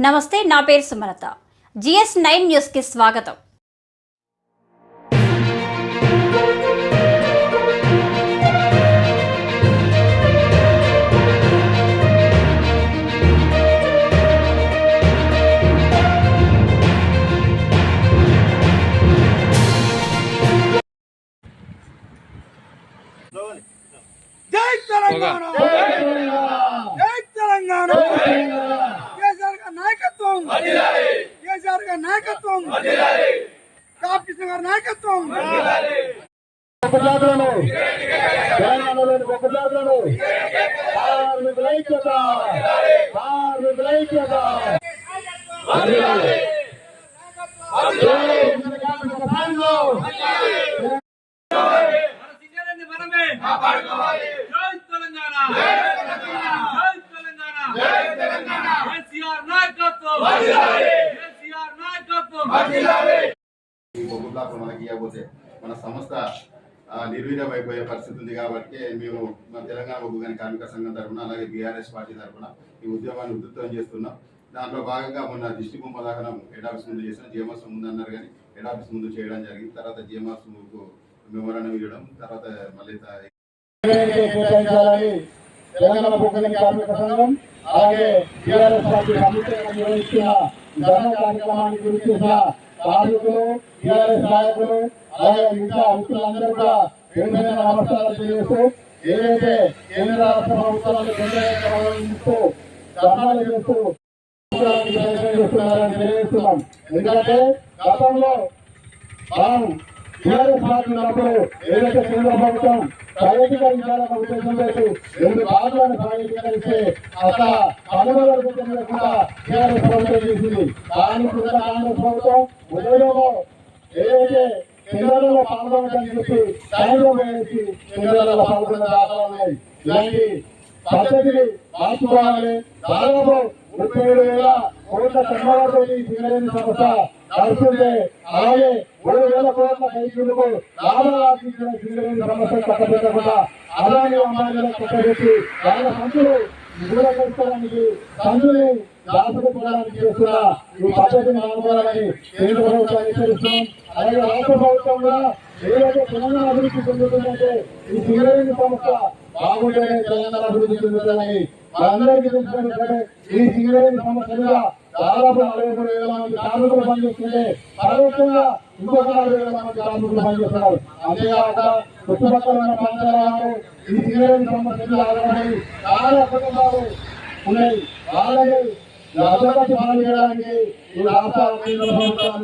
నమస్తే నా పేరు సుమలత. జిఎస్ నైన్ న్యూస్కి స్వాగతం. నాయకత్వం గొప్పజాతులను తెలంగాణలోని గొప్పజాతులను కార్మికుల ఐక్యత కార్మికుల ఐక్యత నాయకత్వం నాయకత్వం బొగ్గు బ్లాక్ మనకి ఇవ్వకపోతే మన సంస్థ ఆ, నిర్వీర్యమైపోయే పరిస్థితి ఉంది కాబట్టి మేము మన తెలంగాణ బొగ్గు గని కార్మిక సంఘం తరఫున అలాగే బీఆర్ఎస్ పార్టీ తరఫున ఈ ఉద్యమాన్ని ఉధృతం చేస్తున్నాం. దాంట్లో భాగంగా మొన్న దిష్టి బొమ్మ దాకా హెడ్ ఆఫీస్ ముందు చేసిన జిఎంఎస్ ముందు అన్నారు కానీ హెడ్ ఆఫీస్ ముందు చేయడం జరిగింది. తర్వాత జిఎంఎస్ మెమోరాండం ఇవ్వడం తర్వాత మళ్ళీ తెలంగాణ బొగ్గని కార్మిక సంఘం అలాగే టీఆర్ఎస్ పార్టీ సంయుక్తంగా నిర్వహిస్తున్న ధర్మ కార్యక్రమాన్ని గురించి చేసిన కార్మికులు టీఆర్ఎస్ నాయకులు అలాగే ఇంకా మిత్రులందరూ కూడా పేరుపైన నమస్కారాలు తెలియజేస్తూ ఏదైతే కేంద్ర రాష్ట్ర ప్రభుత్వాలను కేంద్రీకరిస్తూ ధర్నాలు చేస్తూ ప్రయత్నం చేస్తున్నారని తెలియజేస్తున్నాం. ఎందుకంటే గతంలో మనం టీఆర్ఎస్ పార్టీ ఉన్నప్పుడు ఏదైతే కేంద్ర ప్రభుత్వం ప్రైవేటీకరించాలన్న ఉద్దేశంతో రెండు భాగాలను ప్రైవేటీకరిస్తే అక్కడ పనుల కూడా టీఆర్ఎస్ ప్రభుత్వం చేసింది. కానీ కాంగ్రెస్ ప్రభుత్వం ఉదయంలో ఏదైతే కేంద్రంలో పాల్గొనడానికి చెప్పి టైంలో వేసి కేంద్రాలలో పాల్గొన్న దాఖలు ఇలాంటి పద్ధతిని మార్చుకోవాలి. దాదాపు ముప్పై ఏడు వేల కోట్ల టర్నోవర్తో ఈ సింగరేణి సంస్థ నడుస్తుంటే అలాగే మూడు వేల కోట్ల రైతులకు లాభాలు ఆర్జించిన సింగరేణి సంస్థ చక్కబెట్టకుండా అలాగే అమ్మాయిలను చక్కబెట్టి వాళ్ళ సంతులు దూరపరచడానికి సంచుని దాచుకోవడానికి చేస్తున్న ఈ పద్ధతిని మానుకోవాలని కేంద్ర ప్రభుత్వాన్ని హెచ్చరిస్తున్నాం. అలాగే రాష్ట్ర ప్రభుత్వం కూడా ఏదైతే తెలంగాణ అభివృద్ధి చెందుతుందంటే ఈ సింగరేణి సంస్థ బాగుంటేనే తెలంగాణ అభివృద్ధి చెందుతుందని మనందరికీ ఈ సింగరేణి సంస్థ దాదాపు నలభై మూడు వేల మంది కార్మికులు పనిచేస్తుంటే పరోక్షంగా ఇంకొక నలభై వేల మంది కార్మికులు పనిచేస్తున్నారు. అంతేకాక చుట్టుపక్కల ఉన్న ఈ సింగరేణి సంస్థ ఆధారపడి చాలా కుటుంబాలు ఉన్నాయి. వాళ్ళని అభివృద్ధి పాలన చేయడానికి ఈ రాష్ట్ర కేంద్ర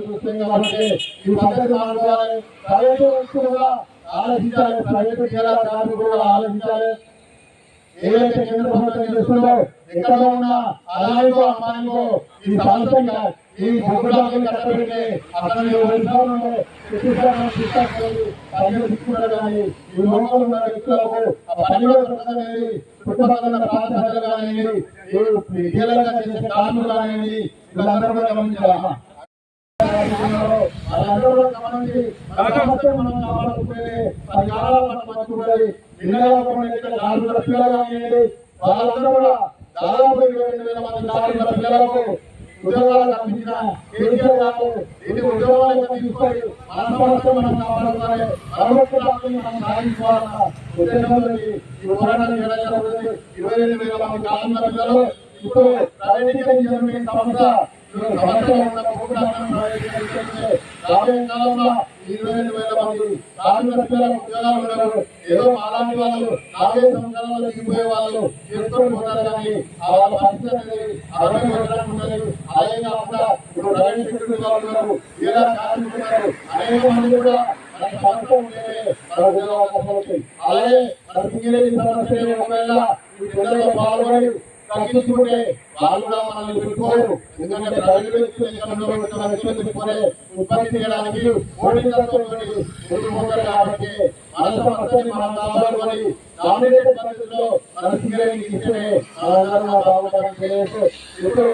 చూస్తుంది కాబట్టి ఈ పద్ధతి మానుకోవాలి ప్రైవేటు వ్యక్తులు ఆలోచించాలి. ప్రైవేటు కేరళ కార్మికులు కూడా ఆలోచించాలి. ఏదైతే కేంద్ర ప్రభుత్వం చేస్తుందో ఎక్కడ ఉన్న అలాగో అమ్మాయికో ఈ సంస్థ ఈ భూగ్రామాన్ని కట్టబెట్టి అక్కడ ఉండే తీసుకున్నారు కానీ ఈ ఉన్న వ్యక్తులకు ఆ పనిలో అనేది చుట్టుపక్కల చేసే కార్మికులు వీళ్ళందరూ కూడా మనం కాపాడుకునే పది కాలాలు మనం బతుకుతుంది కార్మికుల పిల్లలు కానివ్వండి వాళ్ళందరూ కూడా దాదాపు ఇరవై రెండు వేల మంది కార్మికుల పిల్లలకు ఉద్యోగాలు కల్పించిన కేసీఆర్ గారు ఇది ఉద్యోగాలు తీసుకొని మన సమస్య మనం కాపాడుకోవాలి మరొక రాష్ట్రాన్ని మనం సాధించుకోవాలన్న ఉద్దేశంతో ఈ పోరాటం చేయడం జరుగుతుంది ఇరవై రెండు వేల మంది కార్మికుల పిల్లలు ఇప్పుడు ప్రైవేటీకరించిన సమస్య రాబోయే కాలంలో ఇరవై రెండు వేల మంది కార్మిక పిల్లలకు ఉద్యోగాలు ఉన్నారు ఏదో అలాంటి వాళ్ళు నాలుగైదు సంవత్సరాలలో దిగిపోయే వాళ్ళు చేసుకొని పోతారు కానీ వాళ్ళ పరిస్థితి అనేది అరవై సంవత్సరాలు ఉండలేదు. అలాగే కాకుండా ఇప్పుడు ప్రైవేట్ సెక్టర్ ఉన్నారు. కార్మికులు అనేక మంది కూడా మనకి సమస్య ఉంటే మన ఉద్యోగ అవకాశాలు అలాగే మన సింగరేణి సమస్య ఒకవేళ ఈ పిల్లలు పాల్గొని తగ్గించుకుంటే వాళ్ళు కూడా మనల్ని పెట్టుకోరు ఎందుకంటే ప్రైవేట్ వ్యక్తులు ఉత్పత్తి చేయడానికి ఓడికలతో ముందుకుంటారు కాబట్టి మన సమస్యని డామినేట్ పరిస్థితుల్లో మన సింగరేణి ఇస్తే బాగుంటారని తెలియజేస్తూ ఇప్పుడు